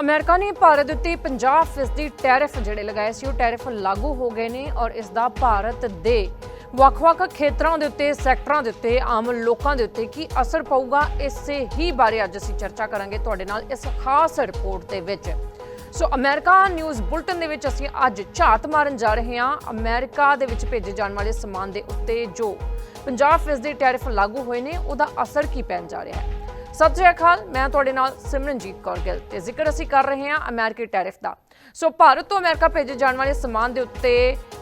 America ਨੇ ਭਾਰਤ ਦੇ ਉੱਤੇ 50% ਟੈਰਿਫ ਜਿਹੜੇ ਲਗਾਏ ਸੀ, ਉਹ ਟੈਰਿਫ ਲਾਗੂ ਹੋ ਗਏ ਨੇ ਔਰ ਇਸ ਦਾ ਭਾਰਤ ਦੇ ਵੱਖ-ਵੱਖ ਖੇਤਰਾਂ ਦੇ ਉੱਤੇ, ਸੈਕਟਰਾਂ ਦੇ ਉੱਤੇ, ਆਮ ਲੋਕਾਂ ਦੇ ਉੱਤੇ ਕੀ ਅਸਰ ਪਊਗਾ, ਇਸੇ ਹੀ ਬਾਰੇ ਅੱਜ ਅਸੀਂ ਚਰਚਾ ਕਰਾਂਗੇ ਤੁਹਾਡੇ ਨਾਲ ਇਸ ਖਾਸ ਰਿਪੋਰਟ ਦੇ ਵਿੱਚ। ਸੋ ਅਮਰੀਕਾ ਨਿਊਜ਼ ਬੁਲਟਨ ਦੇ ਵਿੱਚ ਅਸੀਂ ਅੱਜ ਝਾਤ ਮਾਰਨ ਜਾ ਰਹੇ ਹਾਂ। ਅਮਰੀਕਾ ਦੇ ਵਿੱਚ ਭੇਜੇ ਜਾਣ ਵਾਲੇ ਸਮਾਨ ਦੇ ਉੱਤੇ ਜੋ 50% ਦੀ ਟੈਰਿਫ ਲਾਗੂ ਹੋਏ ਨੇ, ਉਹਦਾ ਅਸਰ ਕੀ ਪੈਣ ਜਾ ਰਿਹਾ ਹੈ? ਸਤਿ ਸ਼੍ਰੀ ਅਕਾਲ, ਮੈਂ ਤੁਹਾਡੇ ਨਾਲ ਸਿਮਰਨਜੀਤ ਕੌਰ ਗਿੱਲ ਤੇ ਜ਼ਿਕਰ ਅਸੀਂ ਕਰ ਰਹੇ ਹਾਂ ਅਮਰੀਕੀ ਟੈਰਿਫ ਦਾ। ਸੋ ਭਾਰਤ ਤੋਂ ਅਮਰੀਕਾ ਭੇਜੇ ਜਾਣ ਵਾਲੇ ਸਮਾਨ ਦੇ ਉੱਤੇ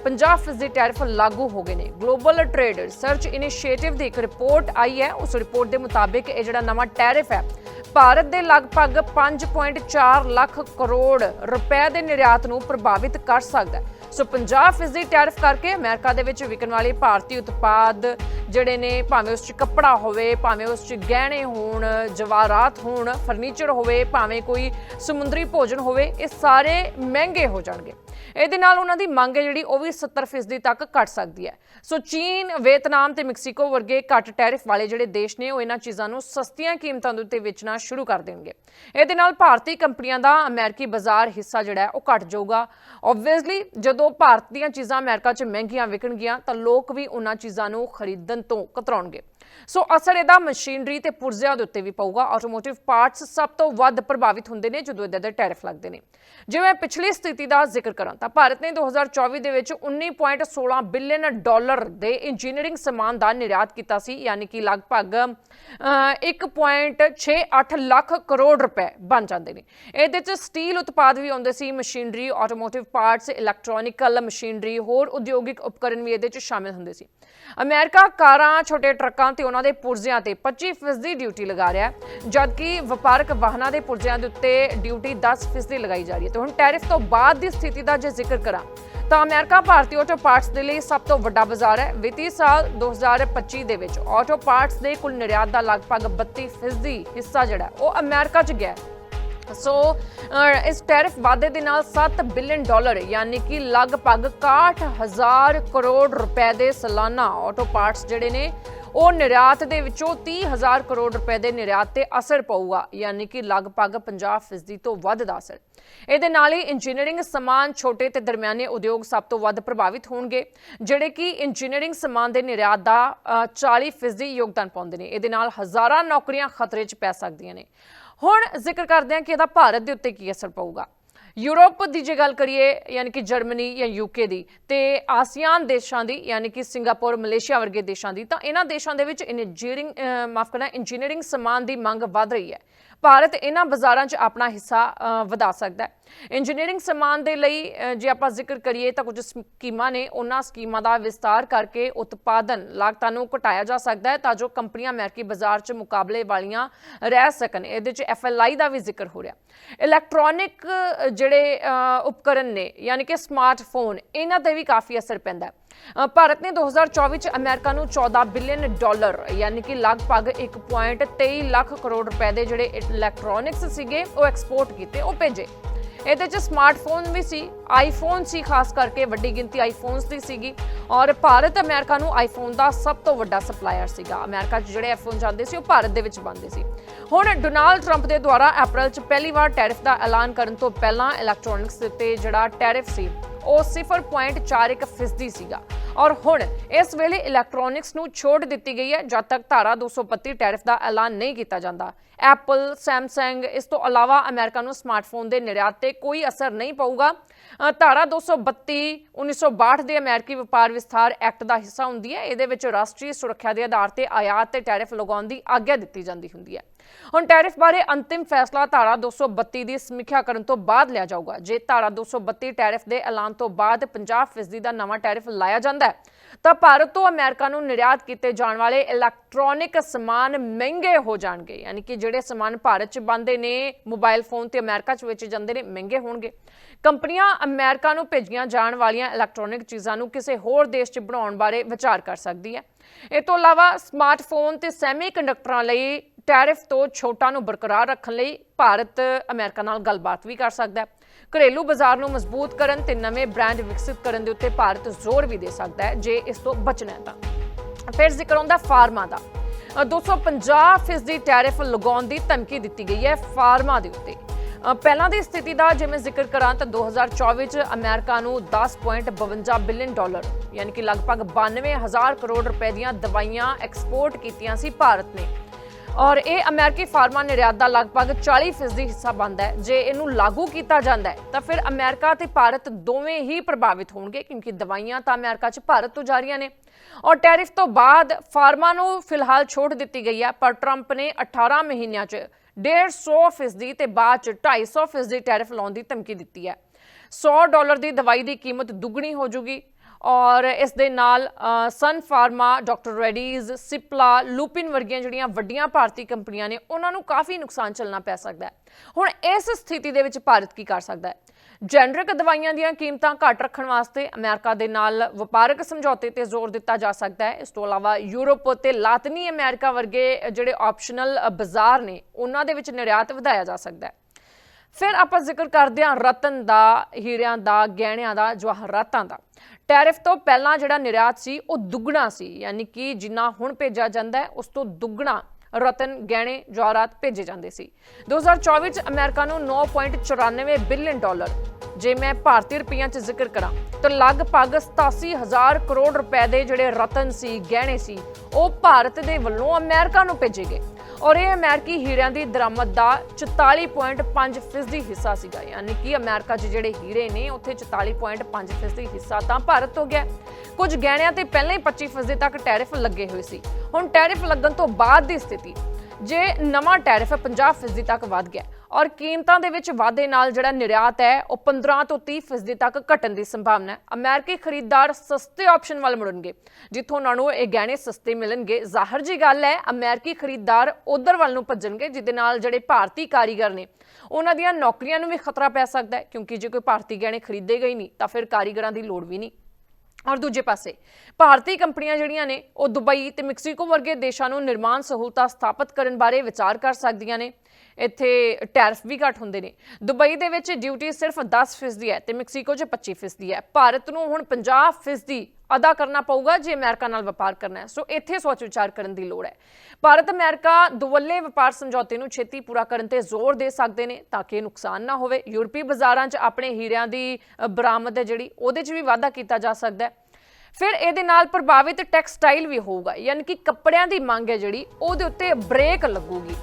50% ਟੈਰਿਫ ਲਾਗੂ ਹੋ ਗਏ ਨੇ। ਗਲੋਬਲ ਟ੍ਰੇਡ ਰਿਸਰਚ ਇਨੀਸ਼ੀਏਟਿਵ ਦੀ ਇੱਕ ਰਿਪੋਰਟ ਆਈ ਹੈ। ਉਸ ਰਿਪੋਰਟ ਦੇ ਮੁਤਾਬਿਕ ਇਹ ਜਿਹੜਾ ਨਵਾਂ ਟੈਰਿਫ ਹੈ, ਭਾਰਤ ਦੇ ਲਗਭਗ 5.4 ਲੱਖ ਕਰੋੜ ਰੁਪਏ ਦੇ ਨਿਰਯਾਤ ਨੂੰ ਪ੍ਰਭਾਵਿਤ ਕਰ ਸਕਦਾ ਹੈ। ਸੋ 50% ਟੈਰਿਫ ਕਰਕੇ ਅਮਰੀਕਾ ਦੇ ਵਿੱਚ ਵਿਕਣ ਵਾਲੇ ਭਾਰਤੀ ਉਤਪਾਦ ਜਿਹੜੇ ਨੇ, ਭਾਵੇਂ ਉਸ 'ਚ ਕੱਪੜਾ ਹੋਵੇ, ਭਾਵੇਂ ਉਸ 'ਚ ਗਹਿਣੇ ਹੋਣ, ਜਵਾਹਰਾਤ ਹੋਣ, ਫਰਨੀਚਰ ਹੋਵੇ, ਭਾਵੇਂ ਕੋਈ ਸਮੁੰਦਰੀ ਭੋਜਨ ਹੋਵੇ, ਇਹ ਸਾਰੇ ਮਹਿੰਗੇ ਹੋ ਜਾਣਗੇ। ਇਹਦੇ ਨਾਲ ਉਹਨਾਂ ਦੀ ਮੰਗ ਹੈ ਜਿਹੜੀ, ਉਹ ਵੀ 70% ਤੱਕ ਘਟ ਸਕਦੀ ਹੈ। ਸੋ ਚੀਨ, ਵੀਅਤਨਾਮ ਤੇ ਮੈਕਸੀਕੋ ਵਰਗੇ ਘੱਟ ਟੈਰਿਫ ਵਾਲੇ ਜਿਹੜੇ ਦੇਸ਼ ਨੇ, ਉਹ ਇਹਨਾਂ ਚੀਜ਼ਾਂ ਨੂੰ ਸਸਤੀਆਂ ਕੀਮਤਾਂ ਦੇ ਉੱਤੇ ਵੇਚਣਾ ਸ਼ੁਰੂ ਕਰ ਦੇਣਗੇ। ਇਹਦੇ ਨਾਲ ਭਾਰਤੀ ਕੰਪਨੀਆਂ ਦਾ ਅਮਰੀਕੀ ਬਾਜ਼ਾਰ ਹਿੱਸਾ ਜਿਹੜਾ ਉਹ ਘਟ ਜਾਊਗਾ। ਆਬਵੀਅਸਲੀ ਜਦੋਂ ਭਾਰਤ ਦੀਆਂ ਚੀਜ਼ਾਂ ਅਮਰੀਕਾ 'ਚ ਮਹਿੰਗੀਆਂ ਵਿਕਣਗੀਆਂ ਤਾਂ ਲੋਕ ਵੀ ਉਹਨਾਂ ਚੀਜ਼ਾਂ ਨੂੰ ਖਰੀਦਣ ਤੋਂ ਕਤਰਾਉਣਗੇ ਸੋ ਅਸਰ ਇਹਦਾ ਮਸ਼ੀਨਰੀ ਤੇ ਪੁਰਜ਼ਿਆਂ ਦੇ ਉੱਤੇ ਵੀ ਪਊਗਾ। ਆਟੋਮੋਟਿਵ ਪਾਰਟਸ ਸਭ ਤੋਂ ਵੱਧ ਪ੍ਰਭਾਵਿਤ ਹੁੰਦੇ ਨੇ ਜਦੋਂ ਇਹਦੇ ਦੇ ਟੈਰਿਫ ਲੱਗਦੇ ਨੇ। ਜਿਵੇਂ ਪਿਛਲੀ ਸਥਿਤੀ ਦਾ ਜ਼ਿਕਰ ਕਰਾਂ ਤਾਂ ਭਾਰਤ ਨੇ 2024 ਦੇ ਵਿੱਚ 19.16 ਬਿਲੀਅਨ ਡਾਲਰ ਦੇ ਇੰਜੀਨੀਅਰਿੰਗ ਸਮਾਨ ਦਾ ਨਿਰਯਾਤ ਕੀਤਾ ਸੀ ਯਾਨੀ ਕਿ ਲਗਭਗ ਅਹ, 1.68 ਲੱਖ ਕਰੋੜ ਰੁਪਏ ਬਣ ਜਾਂਦੇ ਨੇ। ਇਹਦੇ ਚ ਸਟੀਲ ਉਤਪਾਦ ਵੀ ਆਉਂਦੇ ਸੀ machinery automotive parts electronical machinery ਹੋਰ ਉਦਯੋਗਿਕ ਉਪਕਰਨ ਵੀ ਇਹਦੇ ਚ ਸ਼ਾਮਿਲ ਹੁੰਦੇ ਸੀ। ਅਮਰੀਕਾ ਕਾਰਾਂ, ਛੋਟੇ ਟਰੱਕਾਂ ਤੇ ਉਹਨਾਂ ਦੇ ਪੁਰਜ਼ਿਆਂ ਤੇ 25% ਦੀ ਡਿਊਟੀ ਲਗਾ ਰਿਹਾ ਹੈ। ਜਦਕਿ ਵਪਾਰਕ ਵਾਹਨਾਂ ਦੇ ਪੁਰਜ਼ਿਆਂ ਦੇ ਉੱਤੇ ਡਿਊਟੀ 10% ਦੀ ਲਗਾਈ ਜਾ ਰਹੀ ਹੈ। ਤੇ ਹੁਣ ਟੈਰਿਫ ਤੋਂ ਬਾਅਦ ਦੀ ਸਥਿਤੀ ਦਾ ਜੇ ਜ਼ਿਕਰ ਕਰਾਂ, ਤਾਂ ਅਮਰੀਕਾ ਭਾਰਤੀ ਆਟੋ ਪਾਰਟਸ ਦੇ ਲਈ ਸਭ ਤੋਂ ਵੱਡਾ ਬਾਜ਼ਾਰ ਹੈ। ਵਿੱਤੀ ਸਾਲ 2025 ਦੇ ਵਿੱਚ ਆਟੋ ਪਾਰਟਸ ਦੇ ਕੁੱਲ ਨਿਰਯਾਤ ਦਾ ਲਗਭਗ 32% ਹਿੱਸਾ ਜਿਹੜਾ ਉਹ ਅਮਰੀਕਾ 'ਚ ਗਿਆ ਸੋ ਇਸ ਟੈਰਿਫ ਵਾਧੇ ਦੇ ਨਾਲ 7 ਬਿਲੀਅਨ ਡਾਲਰ ਯਾਨੀ ਕਿ ਲਗਭਗ 61000 ਕਰੋੜ ਰੁਪਏ ਦੇ ਸਾਲਾਨਾ ਆਟੋ ਪਾਰਟਸ ਜਿਹੜੇ ਨੇ ਉਹ ਨਿਰਯਾਤ ਦੇ ਵਿੱਚੋਂ 30000 ਕਰੋੜ ਰੁਪਏ ਦੇ ਨਿਰਯਾਤ ਤੇ ਅਸਰ ਪਊਗਾ ਯਾਨੀ ਕਿ ਲਗਭਗ 50% ਤੋਂ ਵੱਧ ਦਾ ਅਸਰ। ਇਹਦੇ ਨਾਲ ਹੀ ਇੰਜੀਨੀਅਰਿੰਗ ਸਮਾਨ ਛੋਟੇ ਤੇ ਦਰਮਿਆਨੇ ਉਦਯੋਗ ਸਭ ਤੋਂ ਵੱਧ ਪ੍ਰਭਾਵਿਤ ਹੋਣਗੇ ਜਿਹੜੇ ਕਿ ਇੰਜੀਨੀਅਰਿੰਗ ਸਮਾਨ ਦੇ ਨਿਰਯਾਤ ਦਾ ਅਹ, 40% ਯੋਗਦਾਨ ਪਾਉਂਦੇ ਨੇ। ਇਹਦੇ ਨਾਲ ਹਜ਼ਾਰਾਂ ਨੌਕਰੀਆਂ ਖਤਰੇ 'ਚ ਪੈ ਸਕਦੀਆਂ ਨੇ। ਹੁਣ ਜ਼ਿਕਰ ਕਰਦੇ ਹਾਂ ਕਿ ਇਹਦਾ ਭਾਰਤ ਦੇ ਉੱਤੇ ਕੀ ਅਸਰ ਪਊਗਾ। ਯੂਰਪ ਦੀ ਜੇ ਗੱਲ ਕਰੀਏ, ਯਾਨੀ ਕਿ ਜਰਮਨੀ ਜਾਂ ਯੂਕੇ ਦੀ ਤੇ ਆਸੀਆਨ ਦੇਸ਼ਾਂ ਦੀ, ਯਾਨੀ ਕਿ ਸਿੰਗਾਪੁਰ, ਮਲੇਸ਼ੀਆ ਵਰਗੇ ਦੇਸ਼ਾਂ ਦੀ, ਤਾਂ ਇਹਨਾਂ ਦੇਸ਼ਾਂ ਦੇ ਵਿੱਚ ਇੰਜੀਨੀਅਰਿੰਗ ਮਾਫ ਕਰਨਾ ਇੰਜੀਨੀਅਰਿੰਗ ਸਮਾਨ ਦੀ ਮੰਗ ਵਧ ਰਹੀ ਹੈ। ਭਾਰਤ ਇਹਨਾਂ ਬਾਜ਼ਾਰਾਂ 'ਚ ਆਪਣਾ ਹਿੱਸਾ ਵਧਾ ਸਕਦਾ ਹੈ। ਇੰਜੀਨੀਅਰਿੰਗ ਸਮਾਨ ਦੇ ਲਈ ਜੇ ਆਪਾਂ ਜ਼ਿਕਰ ਕਰੀਏ ਤਾਂ ਕੁਝ ਸਕੀਮਾਂ ਨੇ, ਉਹਨਾਂ ਸਕੀਮਾਂ ਦਾ ਵਿਸਤਾਰ ਕਰਕੇ ਉਤਪਾਦਨ ਲਾਗਤਾਂ ਨੂੰ ਘਟਾਇਆ ਜਾ ਸਕਦਾ ਹੈ ਤਾਂ ਜੋ ਕੰਪਨੀਆਂ ਅਮਰੀਕੀ ਬਾਜ਼ਾਰ 'ਚ ਮੁਕਾਬਲੇ ਵਾਲੀਆਂ ਰਹਿ ਸਕਣ। ਇਹਦੇ 'ਚ ਐਫਐਲਆਈ ਦਾ ਵੀ ਜ਼ਿਕਰ ਹੋ ਰਿਹਾ। ਇਲੈਕਟ੍ਰੋਨਿਕ ਜਿਹੜੇ ਉਪਕਰਨ ਨੇ, ਯਾਨੀ ਕਿ ਸਮਾਰਟਫੋਨ ਇਹਨਾਂ ਤੇ ਵੀ ਕਾਫੀ ਅਸਰ ਪੈਂਦਾ ਹੈ। ਭਾਰਤ ਨੇ 2024 ਚ ਅਮਰੀਕਾ ਨੂੰ 14 ਬਿਲੀਅਨ ਡਾਲਰ, ਯਾਨੀ ਕਿ ਲਗਭਗ 1.23 ਲੱਖ ਕਰੋੜ ਰੁਪਏ ਦੇ ਜਿਹੜੇ ਇਲੈਕਟ੍ਰੋਨਿਕਸ ਸੀਗੇ, ਉਹ ਐਕਸਪੋਰਟ ਕੀਤੇ, ਉਹ ਭੇਜੇ। ਇਹਦੇ ਚ ਸਮਾਰਟਫੋਨ ਵੀ ਸੀ ਆਈਫੋਨ ਸੀ, ਖਾਸ ਕਰਕੇ ਵੱਡੀ ਗਿਣਤੀ ਆਈਫੋਨਸ ਦੀ ਸੀਗੀ, ਔਰ ਭਾਰਤ ਅਮਰੀਕਾ ਨੂੰ ਆਈਫੋਨ ਦਾ ਸਭ ਤੋਂ ਵੱਡਾ ਸਪਲਾਇਰ ਸੀਗਾ। ਅਮਰੀਕਾ 'ਚ ਜਿਹੜੇ ਆਈਫੋਨ ਜਾਂਦੇ ਸੀ, ਉਹ ਭਾਰਤ ਦੇ ਵਿੱਚ ਬਣਦੇ ਸੀ। ਹੁਣ ਡੋਨਾਲਡ ਟਰੰਪ ਦੇ ਦੁਆਰਾ ਅਪ੍ਰੈਲ 'ਚ ਪਹਿਲੀ ਵਾਰ ਟੈਰਿਫ ਦਾ ਐਲਾਨ ਕਰਨ ਤੋਂ ਪਹਿਲਾਂ ਇਲੈਕਟ੍ਰੋਨਿਕਸ 'ਤੇ ਜਿਹੜਾ ਟੈਰਿਫ ਸੀ ਉਹ 0.41% ਸੀਗਾ। ਔਰ ਹੁਣ ਇਸ ਵੇਲੇ ਇਲੈਕਟ੍ਰੋਨਿਕਸ ਨੂੰ ਛੋਟ ਦਿੱਤੀ ਗਈ ਹੈ ਜਦ ਤੱਕ ਧਾਰਾ 232 ਟੈਰਿਫ ਦਾ ਐਲਾਨ ਨਹੀਂ ਕੀਤਾ ਜਾਂਦਾ। ਐਪਲ ਸੈਮਸੰਗ ਇਸ ਤੋਂ ਇਲਾਵਾ ਅਮਰੀਕਾ ਨੂੰ ਸਮਾਰਟਫੋਨ ਦੇ ਨਿਰਯਾਤ ਤੇ ਕੋਈ ਅਸਰ ਨਹੀਂ ਪਊਗਾ। ਅ, ਧਾਰਾ 232 1962 ਦੇ ਅਮਰੀਕੀ ਵਪਾਰ ਵਿਸਥਾਰ ਐਕਟ ਦਾ ਹਿੱਸਾ ਹੁੰਦੀ ਹੈ। ਇਹਦੇ ਵਿੱਚ ਰਾਸ਼ਟਰੀ ਸੁਰੱਖਿਆ ਦੇ ਆਧਾਰ ਤੇ ਆਯਾਤ ਤੇ ਟੈਰਿਫ ਲਗਾਉਣ ਦੀ ਆਗਿਆ ਦਿੱਤੀ ਜਾਂਦੀ ਹੁੰਦੀ ਹੈ। ਹੁਣ ਟੈਰਿਫ ਬਾਰੇ ਅੰਤਿਮ ਫੈਸਲਾ ਧਾਰਾ 232 ਦੀ ਸਮੀਖਿਆ ਕਰਨ ਤੋਂ ਬਾਅਦ ਲਿਆ ਜਾਊਗਾ। ਜੇ ਧਾਰਾ 232 ਟੈਰਿਫ ਦੇ ਐਲਾਨ ਤੋਂ ਬਾਅਦ 50% ਦਾ ਨਵਾਂ ਟੈਰਿਫ ਲਾਇਆ ਜਾਂਦਾ ਹੈ, ਤਾਂ ਭਾਰਤ ਤੋਂ ਅਮਰੀਕਾ ਨੂੰ ਨਿਰਯਾਤ ਕੀਤੇ ਜਾਣ ਵਾਲੇ ਇਲੈਕਟ੍ਰੋਨਿਕ ਸਮਾਨ ਮਹਿੰਗੇ ਹੋ ਜਾਣਗੇ। ਯਾਨੀ ਕਿ ਜਿਹੜੇ ਸਮਾਨ ਭਾਰਤ 'ਚ ਬਣਦੇ ਨੇ, ਮੋਬਾਈਲ ਫੋਨ ਤੇ ਅਮਰੀਕਾ 'ਚ ਵੇਚੇ ਜਾਂਦੇ ਨੇ, ਮਹਿੰਗੇ ਹੋਣਗੇ। ਕੰਪਨੀਆਂ ਅਮਰੀਕਾ ਨੂੰ ਭੇਜੀਆਂ ਜਾਣ ਵਾਲੀਆਂ ਇਲੈਕਟ੍ਰੋਨਿਕ ਚੀਜ਼ਾਂ ਨੂੰ ਕਿਸੇ ਹੋਰ ਦੇਸ਼ 'ਚ ਬਣਾਉਣ ਬਾਰੇ ਵਿਚਾਰ ਕਰ ਸਕਦੀ ਹੈ। ਇਹ ਤੋਂ ਇਲਾਵਾ ਸਮਾਰਟਫੋਨ ਤੇ ਸੈਮੀਕੰਡਕਟਰਾਂ ਲਈ ਟੈਰਿਫ ਤੋਂ ਛੋਟਾਂ ਨੂੰ ਬਰਕਰਾਰ ਰੱਖਣ ਲਈ ਭਾਰਤ ਅਮਰੀਕਾ ਨਾਲ ਗੱਲਬਾਤ ਵੀ ਕਰ ਸਕਦਾ ਹੈ। ਘਰੇਲੂ ਬਾਜ਼ਾਰ ਨੂੰ ਮਜ਼ਬੂਤ ਕਰਨ ਤੇ ਨਵੇਂ ਬ੍ਰਾਂਡ ਵਿਕਸਿਤ ਕਰਨ ਦੇ ਉੱਤੇ ਭਾਰਤ ਜ਼ੋਰ ਵੀ ਦੇ ਸਕਦਾ ਹੈ ਜੇ ਇਸ ਤੋਂ ਬਚਣਾ ਹੈ ਤਾਂ। ਫਿਰ ਜ਼ਿਕਰ ਆਉਂਦਾ ਫਾਰਮਾ ਦਾ। ਅ, 250% ਦੀ ਟੈਰਿਫ ਲਗਾਉਣ ਦੀ ਧਮਕੀ ਦਿੱਤੀ ਗਈ ਹੈ ਫਾਰਮਾ ਦੇ ਉੱਤੇ। ਪਹਿਲਾਂ ਦੀ ਸਥਿਤੀ ਦਾ ਜੇ ਮੈਂ ਜ਼ਿਕਰ ਕਰਾਂ ਤਾਂ 2024 ਚ ਅਮਰੀਕਾ ਨੂੰ 10.52 ਬਿਲੀਅਨ ਡਾਲਰ ਯਾਨੀ ਕਿ ਲਗਭਗ 92000 ਕਰੋੜ ਰੁਪਏ ਦੀਆਂ ਦਵਾਈਆਂ ਐਕਸਪੋਰਟ ਕੀਤੀਆਂ ਸੀ ਭਾਰਤ ਨੇ। ਔਰ ਇਹ ਅਮਰੀਕੀ ਫਾਰਮਾ ਨਿਰਯਾਤ ਦਾ ਲਗਭਗ 40% ਹਿੱਸਾ ਬਣਦਾ ਹੈ। ਜੇ ਇਹਨੂੰ ਲਾਗੂ ਕੀਤਾ ਜਾਂਦਾ ਹੈ, ਤਾਂ ਫਿਰ ਅਮਰੀਕਾ ਤੇ ਭਾਰਤ ਦੋਵੇਂ ਹੀ ਪ੍ਰਭਾਵਿਤ ਹੋਣਗੇ, ਕਿਉਂਕਿ ਦਵਾਈਆਂ ਤਾਂ ਅਮਰੀਕਾ 'ਚ ਭਾਰਤ ਤੋਂ ਜਾ ਰਹੀਆਂ ਨੇ। ਔਰ ਟੈਰਿਫ ਤੋਂ ਬਾਅਦ ਫਾਰਮਾ ਨੂੰ ਫਿਲਹਾਲ ਛੋਟ ਦਿੱਤੀ ਗਈ ਹੈ, ਪਰ ਟਰੰਪ ਨੇ 18 ਮਹੀਨਿਆਂ 'ਚ 150% ਦੀ ਤੇ ਬਾਅਦ 'ਚ 250% ਦੀ ਟੈਰਿਫ ਲਾਉਣ ਦੀ ਧਮਕੀ ਦਿੱਤੀ ਹੈ। 100 ਡਾਲਰ ਦੀ ਦਵਾਈ ਦੀ ਕੀਮਤ ਦੁੱਗਣੀ ਹੋ ਜੂਗੀ ਔਰ ਇਸ ਦੇ ਨਾਲ Sun Pharma doctor Reddy's Cipla Lupin ਵਰਗੀਆਂ ਜਿਹੜੀਆਂ ਵੱਡੀਆਂ ਭਾਰਤੀ ਕੰਪਨੀਆਂ ਨੇ, ਉਹਨਾਂ ਨੂੰ ਕਾਫੀ ਨੁਕਸਾਨ ਚੱਲਣਾ ਪੈ ਸਕਦਾ ਹੈ। ਹੁਣ ਇਸ ਸਥਿਤੀ ਦੇ ਵਿੱਚ ਭਾਰਤ ਕੀ ਕਰ ਸਕਦਾ ਹੈ? ਜੈਨਰਿਕ ਦਵਾਈਆਂ ਦੀਆਂ ਕੀਮਤਾਂ ਘੱਟ ਰੱਖਣ ਵਾਸਤੇ ਅਮਰੀਕਾ ਦੇ ਨਾਲ ਵਪਾਰਕ ਸਮਝੌਤੇ ਤੇ ਜ਼ੋਰ ਦਿੱਤਾ ਜਾ ਸਕਦਾ ਹੈ। ਇਸ ਤੋਂ ਇਲਾਵਾ ਯੂਰਪ ਤੇ ਲਾਤਨੀ ਅਮਰੀਕਾ ਵਰਗੇ ਜਿਹੜੇ ਆਪਸ਼ਨਲ ਬਾਜ਼ਾਰ ਨੇ, ਉਹਨਾਂ ਦੇ ਵਿੱਚ ਨਿਰਯਾਤ ਵਧਾਇਆ ਜਾ ਸਕਦਾ ਹੈ। ਫਿਰ ਆਪਾਂ ਜ਼ਿਕਰ ਕਰਦੇ ਹਾਂ ਰਤਨ ਦਾ, ਹੀਰਿਆਂ ਦਾ, ਗਹਿਣਿਆਂ ਦਾ, ਜਵਾਹਰਾਤਾਂ ਦਾ। ਟੈਰਿਫ ਤੋਂ ਪਹਿਲਾਂ ਜਿਹੜਾ ਨਿਰਯਾਤ ਸੀ, ਉਹ ਦੁੱਗਣਾ ਸੀ। ਯਾਨੀ ਕਿ ਜਿੰਨਾ ਹੁਣ ਭੇਜਿਆ ਜਾਂਦਾ ਹੈ, ਉਸ ਤੋਂ ਦੁੱਗਣਾ ਰਤਨ ਗਹਿਣੇ ਜਵਾਹਰਾਤ ਭੇਜੇ ਜਾਂਦੇ ਸੀ। 2024 ਚ ਅਮਰੀਕਾ ਨੂੰ 9.94 ਬਿਲੀਅਨ ਡਾਲਰ, ਜੇ ਮੈਂ ਭਾਰਤੀ ਰੁਪਈਆਂ 'ਚ ਜ਼ਿਕਰ ਕਰਾਂ, ਤਾਂ ਲਗਭਗ 87000 ਕਰੋੜ ਰੁਪਏ ਦੇ ਜਿਹੜੇ ਰਤਨ ਸੀ, ਗਹਿਣੇ ਸੀ, ਉਹ ਭਾਰਤ ਦੇ ਵੱਲੋਂ ਅਮਰੀਕਾ ਨੂੰ ਭੇਜੇ ਗਏ। ਔਰ ਇਹ ਅਮਰੀਕੀ ਹੀਰਿਆਂ ਦੀ ਦਰਾਮਦ ਦਾ 44.5% ਫੀਸਦੀ ਹਿੱਸਾ ਸੀਗਾ। ਯਾਨੀ ਕਿ ਅਮਰੀਕਾ 'ਚ ਜਿਹੜੇ ਹੀਰੇ ਨੇ, ਉੱਥੇ 44.5% ਫੀਸਦੀ ਹਿੱਸਾ ਤਾਂ ਭਾਰਤ ਤੋਂ ਗਿਆ। ਕੁਝ ਗਹਿਣਿਆਂ ਤੇ ਪਹਿਲਾਂ ਹੀ 25% ਫੀਸਦੀ ਤੱਕ ਟੈਰਿਫ ਲੱਗੇ ਹੋਏ ਸੀ। ਹੁਣ ਟੈਰਿਫ ਲੱਗਣ ਤੋਂ ਬਾਅਦ ਦੀ ਸਥਿਤੀ, ਜੇ ਨਵਾਂ ਟੈਰਿਫ 50% ਫੀਸਦੀ ਤੱਕ ਵੱਧ ਗਿਆ ਔਰ ਕੀਮਤਾਂ ਦੇ ਵਿੱਚ ਵਾਧੇ ਨਾਲ ਜਿਹੜਾ ਨਿਰਯਾਤ ਹੈ, ਉਹ 15 ਤੋਂ 30% ਫੀਸਦੀ ਤੱਕ ਘਟਣ ਦੀ ਸੰਭਾਵਨਾ ਹੈ। ਅਮਰੀਕੀ ਖਰੀਦਦਾਰ ਸਸਤੇ ਆਪਸ਼ਨ ਵੱਲ ਮੁੜਨਗੇ, ਜਿੱਥੋਂ ਉਹਨਾਂ ਨੂੰ ਇਹ ਗਹਿਣੇ ਸਸਤੇ ਮਿਲਣਗੇ। ਜ਼ਾਹਰ ਜੀ ਗੱਲ ਹੈ, ਅਮਰੀਕੀ ਖਰੀਦਦਾਰ ਉਧਰ ਵੱਲ ਨੂੰ ਭੱਜਣਗੇ, ਜਿਹਦੇ ਨਾਲ ਜਿਹੜੇ ਭਾਰਤੀ ਕਾਰੀਗਰ ਨੇ, ਉਹਨਾਂ ਦੀਆਂ ਨੌਕਰੀਆਂ ਨੂੰ ਵੀ ਖਤਰਾ ਪੈ ਸਕਦਾ ਹੈ, ਕਿਉਂਕਿ ਜੇ ਕੋਈ ਭਾਰਤੀ ਗਹਿਣੇ ਖਰੀਦੇਗਾ ਹੀ ਨਹੀਂ, ਤਾਂ ਫਿਰ ਕਾਰੀਗਰਾਂ ਦੀ ਲੋੜ ਵੀ ਨਹੀਂ। ਔਰ ਦੂਜੇ ਪਾਸੇ, ਭਾਰਤੀ ਕੰਪਨੀਆਂ ਜਿਹੜੀਆਂ ਨੇ, ਉਹ ਦੁਬਈ ਤੇ ਮੈਕਸੀਕੋ ਵਰਗੇ ਦੇਸ਼ਾਂ ਨੂੰ ਨਿਰਮਾਣ ਸਹੂਲਤਾਂ ਸਥਾਪਿਤ ਕਰਨ ਬਾਰੇ ਵਿਚਾਰ ਕਰ ਸਕਦੀਆਂ ਨੇ। ਇੱਥੇ ਟੈਰਿਫ ਵੀ ਘੱਟ ਹੁੰਦੇ ਨੇ। ਦੁਬਈ ਦੇ ਵਿੱਚ ਡਿਊਟੀ ਸਿਰਫ 10% ਹੈ ਤੇ ਮੈਕਸੀਕੋ 'ਚ 25% ਹੈ। ਭਾਰਤ ਨੂੰ ਹੁਣ 50% ਅਦਾ ਕਰਨਾ ਪਊਗਾ ਜੇ ਅਮਰੀਕਾ ਨਾਲ ਵਪਾਰ ਕਰਨਾ ਹੈ। ਸੋ ਇੱਥੇ ਸੋਚ ਵਿਚਾਰ ਕਰਨ ਦੀ ਲੋੜ ਹੈ। ਭਾਰਤ ਅਮਰੀਕਾ ਦੁਵੱਲੇ ਵਪਾਰ ਸਮਝੌਤੇ ਨੂੰ ਛੇਤੀ ਪੂਰਾ ਕਰਨ ਤੇ ਜ਼ੋਰ ਦੇ ਸਕਦੇ ਨੇ ਤਾਂ ਕਿ ਨੁਕਸਾਨ ਨਾ ਹੋਵੇ। ਯੂਰਪੀ ਬਾਜ਼ਾਰਾਂ 'ਚ ਆਪਣੇ ਹੀਰਿਆਂ ਦੀ ਬਰਾਮਦ ਹੈ ਜਿਹੜੀ, ਉਹਦੇ 'ਚ ਵੀ ਵਾਧਾ ਕੀਤਾ ਜਾ ਸਕਦਾ ਹੈ। ਫਿਰ ਇਹਦੇ ਨਾਲ ਪ੍ਰਭਾਵਿਤ ਟੈਕਸਟਾਈਲ ਵੀ ਹੋਊਗਾ। ਯਾਨੀ ਕਿ ਕੱਪੜਿਆਂ ਦੀ ਮੰਗ ਹੈ ਜਿਹੜੀ, ਉਹਦੇ ਉੱਤੇ ਬ੍ਰੇਕ ਲੱਗੂਗੀ।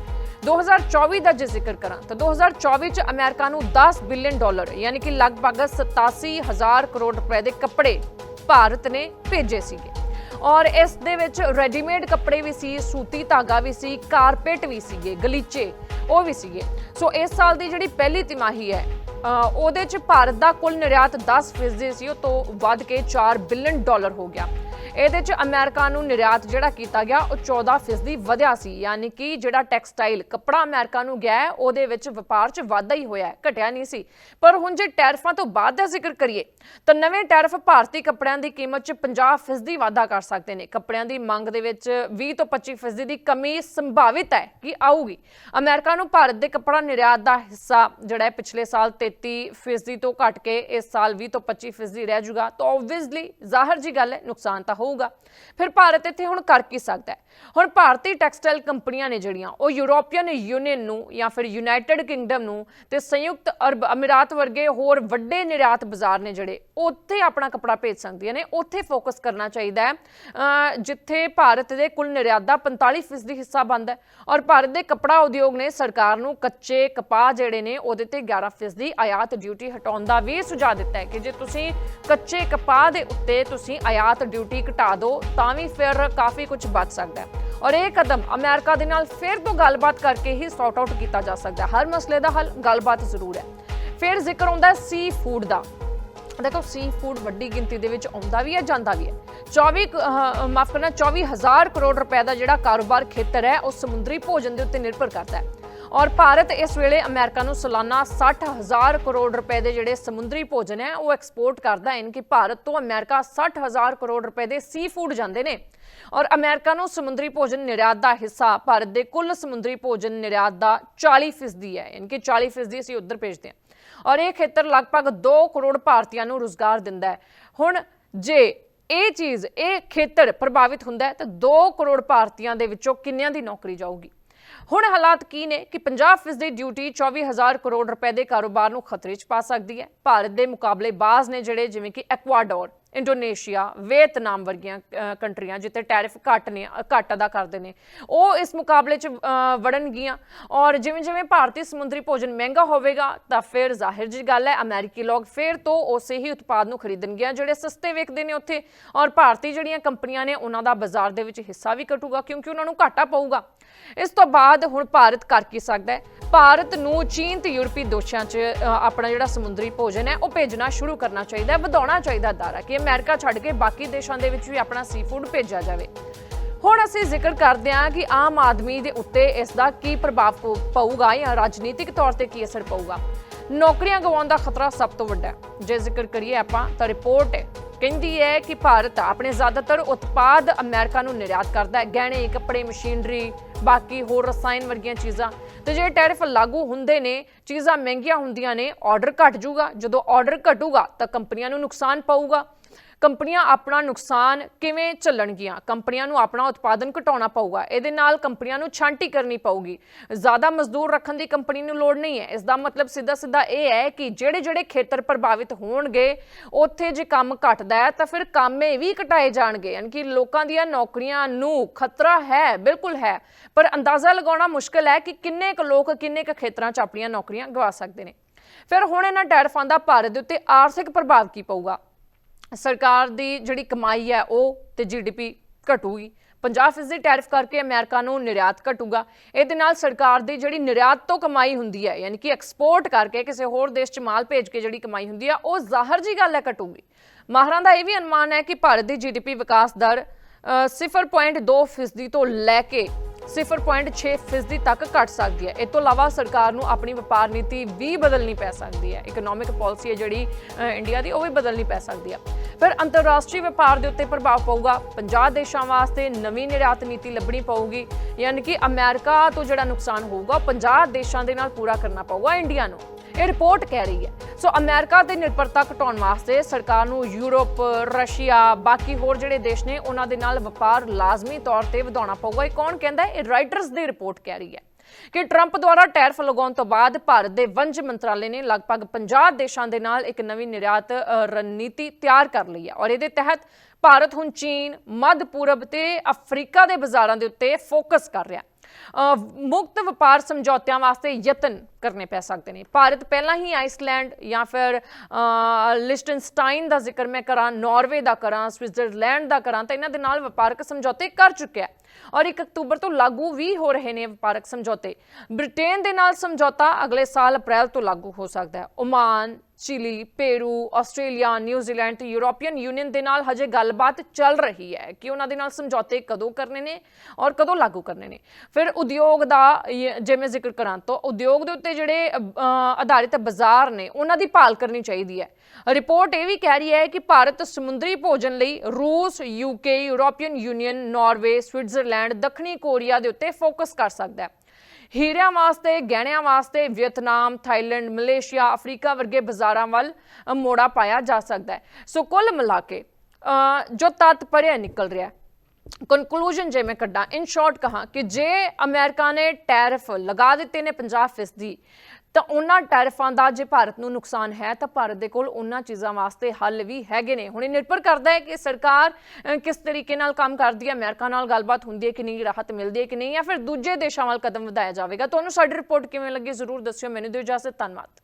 2024 ਦਾ ਜੇ ਜ਼ਿਕਰ ਕਰਾਂ ਤਾਂ 2024 ਚ ਅਮਰੀਕਾ ਨੂੰ 10 ਬਿਲੀਅਨ ਡਾਲਰ, ਯਾਨੀ ਕਿ ਲਗਭਗ 87000 ਕਰੋੜ ਰੁਪਏ ਦੇ ਕੱਪੜੇ ਭਾਰਤ ਨੇ ਭੇਜੇ ਸੀਗੇ। ਔਰ ਇਸ ਦੇ ਵਿੱਚ ਰੈਡੀਮੇਡ ਕੱਪੜੇ ਵੀ ਸੀ, ਸੂਤੀ ਧਾਗਾ ਵੀ ਸੀ, ਕਾਰਪੇਟ ਵੀ ਸੀਗੇ, ਗਲੀਚੇ, ਉਹ ਵੀ ਸੀਗੇ। ਸੋ ਇਸ ਸਾਲ ਦੀ ਜਿਹੜੀ ਪਹਿਲੀ ਤਿਮਾਹੀ ਹੈ ਉਹਦੇ ਚ ਭਾਰਤ ਦਾ ਕੁੱਲ ਨਿਰਯਾਤ 10% ਸੀ, ਉਹ ਤੋਂ ਵੱਧ ਕੇ 4 ਬਿਲੀਅਨ ਡਾਲਰ ਹੋ ਗਿਆ। ਇਹਦੇ ਚ ਅਮਰੀਕਾ ਨੂੰ ਨਿਰਯਾਤ ਜਿਹੜਾ ਕੀਤਾ ਗਿਆ ਉਹ 14% ਵਧਿਆ ਸੀ। ਯਾਨੀ ਕਿ ਜਿਹੜਾ ਟੈਕਸਟਾਈਲ ਕੱਪੜਾ ਅਮਰੀਕਾ ਨੂੰ ਗਿਆ ਹੈ, ਉਹਦੇ ਵਿੱਚ ਵਪਾਰ ਚ ਵਾਧਾ ਹੀ ਹੋਇਆ ਘਟਿਆ ਨਹੀਂ ਸੀ। ਪਰ ਹੁਣ ਜੇ ਟੈਰਫਾਂ ਤੋਂ ਬਾਅਦ ਦਾ ਜ਼ਿਕਰ ਕਰੀਏ ਤਾਂ ਨਵੇਂ ਟੈਰਫ ਭਾਰਤੀ ਕੱਪੜਿਆਂ ਦੀ ਕੀਮਤ ਚ 50% ਵਾਧਾ ਕਰ ਸਕਦੇ ਨੇ। ਕੱਪੜਿਆਂ ਦੀ ਮੰਗ ਦੇ ਵਿੱਚ 20 ਤੋਂ 25% ਦੀ ਕਮੀ ਸੰਭਾਵਿਤ ਹੈ ਕਿ ਆਊਗੀ। ਅਮਰੀਕਾ ਨੂੰ ਭਾਰਤ ਦੇ ਕੱਪੜਾ ਨਿਰਯਾਤ ਦਾ ਹਿੱਸਾ ਜਿਹੜਾ ਹੈ ਪਿਛਲੇ ਸਾਲ 33% ਤੋਂ ਘਟ ਕੇ ਇਸ ਸਾਲ 20 ਤੋਂ 25% ਰਹਿ ਜੂਗਾ। ਤਾਂ ਆਬਵੀਅਸਲੀ ਜ਼ਾਹਰ ਜੀ ਗੱਲ ਹੈ ਨੁਕਸਾਨ ਤਾਂ ਹੋਊਗਾ। ਫਿਰ ਭਾਰਤ ਇੱਥੇ ਹੁਣ ਕਰ ਕੀ ਸਕਦਾ ਹੈ? ਹੁਣ ਭਾਰਤੀ ਟੈਕਸਟਾਈਲ ਕੰਪਨੀਆਂ ਨੇ ਜਿਹੜੀਆਂ, ਉਹ ਯੂਰੋਪੀਅਨ ਯੂਨੀਅਨ ਨੂੰ ਜਾਂ ਫਿਰ ਯੂਨਾਈਟਿਡ ਕਿੰਗਡਮ ਨੂੰ ਤੇ ਸੰਯੁਕਤ ਅਰਬ ਅਮੀਰਾਤ ਵਰਗੇ ਹੋਰ ਵੱਡੇ ਨਿਰਯਾਤ ਬਾਜ਼ਾਰ ਨੇ ਜਿਹੜੇ, ਉੱਥੇ ਆਪਣਾ ਕੱਪੜਾ ਭੇਜ ਸਕਦੀਆਂ ਨੇ, ਉੱਥੇ ਫੋਕਸ ਕਰਨਾ ਚਾਹੀਦਾ ਹੈ। ਜਿੱਥੇ ਭਾਰਤ ਦੇ ਕੁੱਲ ਨਿਰਯਾਤ ਦਾ 45% ਹਿੱਸਾ ਬਣਦਾ ਹੈ ਔਰ ਭਾਰਤ ਦੇ ਕੱਪੜਾ ਉਦਯੋਗ ਨੇ ਸਰਕਾਰ ਨੂੰ ਕੱਚੇ ਕਪਾਹ ਜਿਹੜੇ ਨੇ, ਉਹਦੇ ਤੇ 11% ਆਯਾਤ ਡਿਊਟੀ ਹਟਾਉਣ ਦਾ ਵੀ ਸੁਝਾਅ ਦਿੱਤਾ ਹੈ ਕਿ ਜੇ ਤੁਸੀਂ ਕੱਚੇ ਕਪਾਹ ਦੇ ਉੱਤੇ ਤੁਸੀਂ ਆਯਾਤ ਡਿਊਟੀ ਘਟਾ ਦਿਓ ਤਾਂ ਵੀ ਫਿਰ ਕਾਫੀ ਕੁਝ ਬਚ ਸਕਦਾ ਹੈ। ਔਰ ਇਹ ਕਦਮ ਅਮਰੀਕਾ ਦੇ ਨਾਲ ਫਿਰ ਤੋਂ ਗੱਲਬਾਤ ਕਰਕੇ ਹੀ ਸੌਟ ਆਊਟ ਕੀਤਾ ਜਾ ਸਕਦਾ ਹਰ ਮਸਲੇ ਦਾ ਹੱਲ ਗੱਲਬਾਤ ਜ਼ਰੂਰ ਹੈ। ਫਿਰ ਜ਼ਿਕਰ ਆਉਂਦਾ ਸੀ ਫੂਡ ਦਾ। ਦੇਖੋ ਸੀ ਫੂਡ ਵੱਡੀ ਗਿਣਤੀ ਦੇ ਵਿੱਚ ਆਉਂਦਾ ਵੀ ਹੈ ਜਾਂਦਾ ਵੀ ਹੈ। 24 ਕੁ, ਅਹ, ਮਾਫ ਕਰਨਾ 24000 ਕਰੋੜ ਰੁਪਏ ਦਾ ਜਿਹੜਾ ਕਾਰੋਬਾਰ ਖੇਤਰ ਹੈ ਉਹ ਸਮੁੰਦਰੀ ਭੋਜਨ ਦੇ ਉੱਤੇ ਨਿਰਭਰ ਕਰਦਾ ਹੈ। ਔਰ ਭਾਰਤ ਇਸ ਵੇਲੇ ਅਮਰੀਕਾ ਨੂੰ ਸਾਲਾਨਾ 60000 ਕਰੋੜ ਰੁਪਏ ਦੇ ਜਿਹੜੇ ਸਮੁੰਦਰੀ ਭੋਜਨ ਹੈ, ਉਹ ਐਕਸਪੋਰਟ ਕਰਦਾ ਹੈ। ਕਿ ਭਾਰਤ ਤੋਂ ਅਮਰੀਕਾ 60000 ਕਰੋੜ ਰੁਪਏ ਦੇ ਸੀ ਫੂਡ ਜਾਂਦੇ ਨੇ। ਔਰ ਅਮਰੀਕਾ ਨੂੰ ਸਮੁੰਦਰੀ ਭੋਜਨ ਨਿਰਯਾਤ ਦਾ ਹਿੱਸਾ ਭਾਰਤ ਦੇ ਕੁੱਲ ਸਮੁੰਦਰੀ ਭੋਜਨ ਨਿਰਯਾਤ ਦਾ 40% ਦੀ ਹੈ। ਇਨਕੀ 40% ਦੀ ਅਸੀਂ ਉੱਧਰ ਭੇਜਦੇ ਹਾਂ। ਔਰ ਇਹ ਖੇਤਰ ਲਗਭਗ 2 ਕਰੋੜ ਭਾਰਤੀਆਂ ਨੂੰ ਰੋਜ਼ਗਾਰ ਦਿੰਦਾ ਹੈ। ਹੁਣ ਜੇ ਇਹ ਚੀਜ਼, ਇਹ ਖੇਤਰ ਪ੍ਰਭਾਵਿਤ ਹੁੰਦਾ ਹੈ, ਤਾਂ 2 ਕਰੋੜ ਭਾਰਤੀਆਂ ਦੇ ਵਿੱਚੋਂ ਕਿੰਨਿਆਂ ਦੀ ਨੌਕਰੀ ਜਾਊਗੀ? ਹੁਣ ਹਾਲਾਤ ਕੀ ਨੇ ਕਿ 50% ਦੀ ਡਿਊਟੀ 24000 ਕਰੋੜ ਰੁਪਏ ਦੇ ਕਾਰੋਬਾਰ ਨੂੰ ਖਤਰੇ 'ਚ ਪਾ ਸਕਦੀ ਹੈ। ਭਾਰਤ ਦੇ ਮੁਕਾਬਲੇ ਬਾਜ਼ ਨੇ ਜਿਹੜੇ ਜਿਵੇਂ ਕਿ ਐਕਵਾਡੋਰ ਇੰਡੋਨੇਸ਼ੀਆ, ਵੀਅਤਨਾਮ ਵਰਗੀਆਂ ਕੰਟਰੀਆਂ ਜਿੱਥੇ ਟੈਰਿਫ ਘੱਟ ਨੇ ਘੱਟ ਅਦਾ ਕਰਦੇ ਨੇ। ਉਹ ਇਸ ਮੁਕਾਬਲੇ 'ਚ ਵੜਨਗੀਆਂ। ਔਰ ਜਿਵੇਂ ਜਿਵੇਂ ਭਾਰਤੀ ਸਮੁੰਦਰੀ ਭੋਜਨ ਮਹਿੰਗਾ ਹੋਵੇਗਾ, ਤਾਂ ਫਿਰ ਜ਼ਾਹਿਰ ਜੀ ਗੱਲ ਹੈ, ਅਮਰੀਕੀ ਲੋਕ ਫਿਰ ਤੋਂ ਉਸੇ ਹੀ ਉਤਪਾਦ ਨੂੰ ਖਰੀਦਣਗੇ ਜਿਹੜੇ ਸਸਤੇ ਵੇਖਦੇ ਨੇ ਉੱਥੇ। ਔਰ ਭਾਰਤੀ ਜਿਹੜੀਆਂ ਕੰਪਨੀਆਂ ਨੇ, ਉਹਨਾਂ ਦਾ ਬਾਜ਼ਾਰ ਦੇ ਵਿੱਚ ਹਿੱਸਾ ਵੀ ਘਟੂਗਾ ਕਿਉਂਕਿ ਉਹਨਾਂ ਨੂੰ ਘਾਟਾ ਪਊਗਾ। ਇਸ ਤੋਂ ਬਾਅਦ ਹੁਣ ਭਾਰਤ ਕਰ ਕੀ ਸਕਦਾ ਹੈ? ਭਾਰਤ ਨੂੰ ਚੀਨ ਤੇ ਯੂਰਪੀ ਦੋਸ਼ਾਂ 'ਚ ਆਪਣਾ ਜਿਹੜਾ ਸਮੁੰਦਰੀ ਭੋਜਨ ਹੈ, ਉਹ ਭੇਜਣਾ ਸ਼ੁਰੂ ਕਰਨਾ ਚਾਹੀਦਾ ਹੈ, ਵਧਾਉਣਾ ਚਾਹੀਦਾ ਦਾਰਾ ਕਿ ਅਮਰੀਕਾ ਛੱਡ ਕੇ ਬਾਕੀ ਦੇਸ਼ਾਂ ਦੇ ਵਿੱਚ ਵੀ ਆਪਣਾ ਸੀਫੂਡ ਭੇਜਿਆ ਜਾਵੇ। ਹੁਣ ਅਸੀਂ ਜ਼ਿਕਰ ਕਰਦੇ ਹਾਂ ਕਿ ਆਮ ਆਦਮੀ ਦੇ ਉੱਤੇ ਇਸ ਦਾ ਕੀ ਪ੍ਰਭਾਵ ਪਊਗਾ ਜਾਂ ਰਾਜਨੀਤਿਕ ਤੌਰ ਤੇ ਕੀ ਅਸਰ ਪਊਗਾ। ਨੌਕਰੀਆਂ ਗਵਾਉਣ ਦਾ ਖਤਰਾ ਸਭ ਤੋਂ ਵੱਡਾ ਹੈ। ਜੇ ਜ਼ਿਕਰ ਕਰੀਏ ਆਪਾਂ, ਤਾਂ ਰਿਪੋਰਟ ਹੈ ਕਹਿੰਦੀ ਹੈ ਕਿ ਭਾਰਤ ਆਪਣੇ ਜ਼ਿਆਦਾਤਰ ਉਤਪਾਦ ਅਮਰੀਕਾ ਨੂੰ ਨਿਰਯਾਤ ਕਰਦਾ ਹੈ। ਗਹਿਣੇ, ਕੱਪੜੇ, ਮਸ਼ੀਨਰੀ, ਬਾਕੀ ਹੋਰ ਰਸਾਇਣ ਵਰਗੀਆਂ ਚੀਜ਼ਾਂ। ਤੇ ਜੇ ਟੈਰਿਫ ਲਾਗੂ ਹੁੰਦੇ ਨੇ, ਚੀਜ਼ਾਂ ਮਹਿੰਗੀਆਂ ਹੁੰਦੀਆਂ ਨੇ ਆਰਡਰ ਘਟ ਜਾਊਗਾ। ਜਦੋਂ ਆਰਡਰ ਘਟੂਗਾ, ਤਾਂ ਕੰਪਨੀਆਂ ਨੂੰ ਨੁਕਸਾਨ ਪਊਗਾ। ਕੰਪਨੀਆਂ ਆਪਣਾ ਨੁਕਸਾਨ ਕਿਵੇਂ ਝੱਲਣਗੀਆਂ? ਕੰਪਨੀਆਂ ਨੂੰ ਆਪਣਾ ਉਤਪਾਦਨ ਘਟਾਉਣਾ ਪਊਗਾ, ਇਹਦੇ ਨਾਲ ਕੰਪਨੀਆਂ ਨੂੰ ਛਾਂਟੀ ਕਰਨੀ ਪਊਗੀ। ਜ਼ਿਆਦਾ ਮਜ਼ਦੂਰ ਰੱਖਣ ਦੀ ਕੰਪਨੀ ਨੂੰ ਲੋੜ ਨਹੀਂ ਹੈ। ਇਸ ਦਾ ਮਤਲਬ ਸਿੱਧਾ ਸਿੱਧਾ ਇਹ ਹੈ ਕਿ ਜਿਹੜੇ ਜਿਹੜੇ ਖੇਤਰ ਪ੍ਰਭਾਵਿਤ ਹੋਣਗੇ, ਉੱਥੇ ਜੇ ਕੰਮ ਘਟਦਾ ਹੈ, ਤਾਂ ਫਿਰ ਕਾਮੇ ਵੀ ਘਟਾਏ ਜਾਣਗੇ। ਯਾਨੀ ਕਿ ਲੋਕਾਂ ਦੀਆਂ ਨੌਕਰੀਆਂ ਨੂੰ ਖਤਰਾ ਹੈ, ਬਿਲਕੁਲ ਹੈ। ਪਰ ਅੰਦਾਜ਼ਾ ਲਗਾਉਣਾ ਮੁਸ਼ਕਲ ਹੈ ਕਿ ਕਿੰਨੇ ਕੁ ਲੋਕ ਕਿੰਨੇ ਕੁ ਖੇਤਰਾਂ 'ਚ ਆਪਣੀਆਂ ਨੌਕਰੀਆਂ ਗਵਾ ਸਕਦੇ ਨੇ। ਫਿਰ ਹੁਣ ਇਹਨਾਂ ਟੈਰਿਫਾਂ ਦਾ ਭਾਰਤ ਦੇ ਉੱਤੇ ਆਰਥਿਕ ਪ੍ਰਭਾਵ ਕੀ ਪਊਗਾ? ਸਰਕਾਰ ਦੀ ਜਿਹੜੀ ਕਮਾਈ ਹੈ ਉਹ ਤੇ ਜੀਡੀਪੀ ਘਟੂਗੀ। 50% ਦੀ ਟੈਰਿਫ ਕਰਕੇ ਅਮਰੀਕਾ ਨੂੰ ਨਿਰਯਾਤ ਘਟੂਗਾ। ਇਹਦੇ ਨਾਲ ਸਰਕਾਰ ਦੀ ਜਿਹੜੀ ਨਿਰਯਾਤ ਤੋਂ ਕਮਾਈ ਹੁੰਦੀ ਹੈ ਯਾਨੀ ਕਿ ਐਕਸਪੋਰਟ ਕਰਕੇ ਕਿਸੇ ਹੋਰ ਦੇਸ਼ 'ਚ ਮਾਲ ਭੇਜ ਕੇ ਜਿਹੜੀ ਕਮਾਈ ਹੁੰਦੀ ਆ ਉਹ ਜ਼ਾਹਰ ਜੀ ਗੱਲ ਹੈ ਘਟੂਗੀ। ਮਾਹਰਾਂ ਦਾ ਇਹ ਵੀ ਅਨੁਮਾਨ ਹੈ ਕਿ ਭਾਰਤ ਦੀ ਜੀਡੀਪੀ ਵਿਕਾਸ ਦਰ ਅ, 0.2 ਫੀਸਦੀ ਤੋਂ ਲੈ ਕੇ 0.6 ਫੀਸਦੀ ਤੱਕ ਘਟ ਸਕਦੀ ਹੈ। ਇਹ ਤੋਂ ਇਲਾਵਾ ਸਰਕਾਰ ਨੂੰ ਆਪਣੀ ਵਪਾਰ ਨੀਤੀ ਵੀ ਬਦਲਣੀ ਪੈ ਸਕਦੀ ਹੈ। ਇਕਨੋਮਿਕ ਪਾਲਿਸੀ ਹੈ ਜਿਹੜੀ ਇੰਡੀਆ ਦੀ, ਉਹ ਵੀ ਬਦਲਣੀ ਪੈ ਸਕਦੀ ਹੈ। ਫਿਰ ਅੰਤਰਰਾਸ਼ਟਰੀ ਵਪਾਰ ਦੇ ਉੱਤੇ ਪ੍ਰਭਾਵ ਪਊਗਾ। 50 ਦੇਸ਼ਾਂ ਵਾਸਤੇ ਨਵੀਂ ਨਿਰਯਾਤ ਨੀਤੀ ਲੱਭਣੀ ਪਊਗੀ। ਯਾਨੀ ਕਿ ਅਮਰੀਕਾ ਤੋਂ ਜਿਹੜਾ ਨੁਕਸਾਨ ਹੋਊਗਾ, ਉਹ 50 ਦੇਸ਼ਾਂ ਦੇ ਨਾਲ ਪੂਰਾ ਕਰਨਾ ਪਊਗਾ ਇੰਡੀਆ ਨੂੰ। ਇਹ ਰਿਪੋਰਟ ਕਹਿ ਰਹੀ ਹੈ। ਸੋ ਅਮਰੀਕਾ ਤੇ ਨਿਰਭਰਤਾ ਘਟਾਉਣ ਵਾਸਤੇ ਸਰਕਾਰ ਨੂੰ ਯੂਰਪ, ਰਸ਼ੀਆ, ਬਾਕੀ ਹੋਰ ਜਿਹੜੇ ਦੇਸ਼ ਨੇ, ਉਹਨਾਂ ਦੇ ਨਾਲ ਵਪਾਰ ਲਾਜ਼ਮੀ ਤੌਰ ਤੇ ਵਧਾਉਣਾ ਪਊਗਾ। ਇਹ ਕੌਣ ਕਹਿੰਦਾ ਹੈ? ਇਹ ਰਾਈਟਰਸ ਦੀ ਰਿਪੋਰਟ ਕਹਿ ਰਹੀ ਹੈ ਕਿ ਟਰੰਪ ਦੁਆਰਾ ਟੈਰਫ ਲਗਾਉਣ ਤੋਂ ਬਾਅਦ ਭਾਰਤ ਦੇ ਵਣਜ ਮੰਤਰਾਲੇ ਨੇ ਲਗਭਗ 50 ਦੇਸ਼ਾਂ ਦੇ ਨਾਲ ਇੱਕ ਨਵੀਂ ਨਿਰਯਾਤ ਰਣਨੀਤੀ ਤਿਆਰ ਕਰ ਲਈ ਹੈ। ਔਰ ਇਹਦੇ ਤਹਿਤ ਭਾਰਤ ਹੁਣ ਚੀਨ, ਮੱਧ ਪੂਰਬ ਤੇ ਅਫਰੀਕਾ ਦੇ ਬਾਜ਼ਾਰਾਂ ਦੇ ਉੱਤੇ ਫੋਕਸ ਕਰ ਰਿਹਾ ਹੈ। ਮੁਕਤ ਵਪਾਰ ਸਮਝੌਤਿਆਂ ਵਾਸਤੇ ਯਤਨ ਕਰਨੇ ਪੈ ਸਕਦੇ ਨੇ। ਭਾਰਤ ਪਹਿਲਾਂ ਹੀ ਆਈਸਲੈਂਡ ਜਾਂ ਫਿਰ ਲਿਸਟਨਸਟਾਈਨ ਦਾ ਜ਼ਿਕਰ ਮੈਂ ਕਰਾਂ, ਨਾਰਵੇ ਦਾ ਕਰਾਂ, ਸਵਿਟਜ਼ਰਲੈਂਡ ਦਾ ਕਰਾਂ, ਤਾਂ ਇਹਨਾਂ ਦੇ ਨਾਲ ਵਪਾਰਕ ਸਮਝੌਤੇ ਕਰ ਚੁੱਕਿਆ ਔਰ 1 ਅਕਤੂਬਰ ਤੋਂ ਲਾਗੂ ਵੀ ਹੋ ਰਹੇ ਨੇ ਵਪਾਰਕ ਸਮਝੌਤੇ। ਬ੍ਰਿਟੇਨ ਦੇ ਨਾਲ ਸਮਝੌਤਾ ਅਗਲੇ ਸਾਲ ਅਪ੍ਰੈਲ ਤੋਂ ਲਾਗੂ ਹੋ ਸਕਦਾ ਹੈ। Oman Chile, Peru, Australia New Zealand ਤੇ ਯੂਰੋਪੀਅਨ ਯੂਨੀਅਨ ਦੇ ਨਾਲ ਹਜੇ ਗੱਲਬਾਤ ਚੱਲ ਰਹੀ ਹੈ ਕਿ ਉਹਨਾਂ ਦੇ ਨਾਲ ਸਮਝੌਤੇ ਕਦੋਂ ਕਰਨੇ ਨੇ ਔਰ ਕਦੋਂ ਲਾਗੂ ਕਰਨੇ ਨੇ। ਫਿਰ ਉਦਯੋਗ ਦਾ ਜੇ ਮੈਂ ਜ਼ਿਕਰ ਕਰਾਂ ਤਾਂ ਉਦਯੋਗ ਦੇ ਉੱਤੇ ਜਿਹੜੇ ਆਧਾਰਿਤ ਬਾਜ਼ਾਰ ਨੇ ਉਹਨਾਂ ਦੀ ਭਾਲ ਕਰਨੀ ਚਾਹੀਦੀ ਹੈ। ਰਿਪੋਰਟ ਇਹ ਵੀ ਕਹਿ ਰਹੀ ਹੈ ਕਿ ਭਾਰਤ ਸਮੁੰਦਰੀ ਭੋਜਨ ਲਈ ਰੂਸ UK European Union, Norway, Switzerland, ਦੱਖਣੀ ਕੋਰੀਆ ਦੇ ਉੱਤੇ ਫੋਕਸ ਕਰ ਸਕਦਾ ਹੈ। ਹੀਰਿਆਂ ਵਾਸਤੇ ਗਹਿਣਿਆਂ ਵਾਸਤੇ ਵੀਅਤਨਾਮ ਥਾਈਲੈਂਡ ਮਲੇਸ਼ੀਆ ਅਫਰੀਕਾ ਵਰਗੇ ਬਾਜ਼ਾਰਾਂ ਵੱਲ ਮੋੜਾ ਪਾਇਆ ਜਾ ਸਕਦਾ ਹੈ। ਸੋ ਕੁੱਲ ਮਿਲਾ ਕੇ ਅ, ਜੋ ਤਾਤਪਰਯ ਨਿਕਲ ਰਿਹਾ ਹੈ ਕਨਕਲੂਜਨ ਜੇ ਮੈਂ ਕੱਢਾਂ ਇਨ ਸ਼ਾਰਟ ਕਹਾਂ ਕਿ ਜੇ ਅਮਰੀਕਾ ਨੇ ਟੈਰਿਫ ਲਗਾ ਦਿੱਤੇ ਨੇ 50% ਤਾਂ ਉਹਨਾਂ ਟੈਰਿਫਾਂ ਦਾ ਜੇ ਭਾਰਤ ਨੂੰ ਨੁਕਸਾਨ ਹੈ, ਤਾਂ ਭਾਰਤ ਦੇ ਕੋਲ ਉਹਨਾਂ ਚੀਜ਼ਾਂ ਵਾਸਤੇ ਹੱਲ ਵੀ ਹੈਗੇ ਨੇ। ਹੁਣ ਇਹ ਨਿਰਭਰ ਕਰਦਾ ਹੈ ਕਿ ਸਰਕਾਰ ਕਿਸ ਤਰੀਕੇ ਨਾਲ ਕੰਮ ਕਰਦੀ ਹੈ, ਅਮਰੀਕਾ ਨਾਲ ਗੱਲਬਾਤ ਹੁੰਦੀ ਹੈ ਕਿ ਨਹੀਂ, ਰਾਹਤ ਮਿਲਦੀ ਹੈ ਕਿ ਨਹੀਂ, ਜਾਂ ਫਿਰ ਦੂਜੇ ਦੇਸ਼ਾਂ ਵੱਲ ਕਦਮ ਵਧਾਇਆ ਜਾਵੇਗਾ। ਤੁਹਾਨੂੰ ਸਾਡੀ ਰਿਪੋਰਟ ਕਿਵੇਂ ਲੱਗੀ, ਜ਼ਰੂਰ ਦੱਸਿਓ। ਮੈਨੂੰ ਦਿਓ ਇਜਾਜ਼ਤ। ਧੰਨਵਾਦ।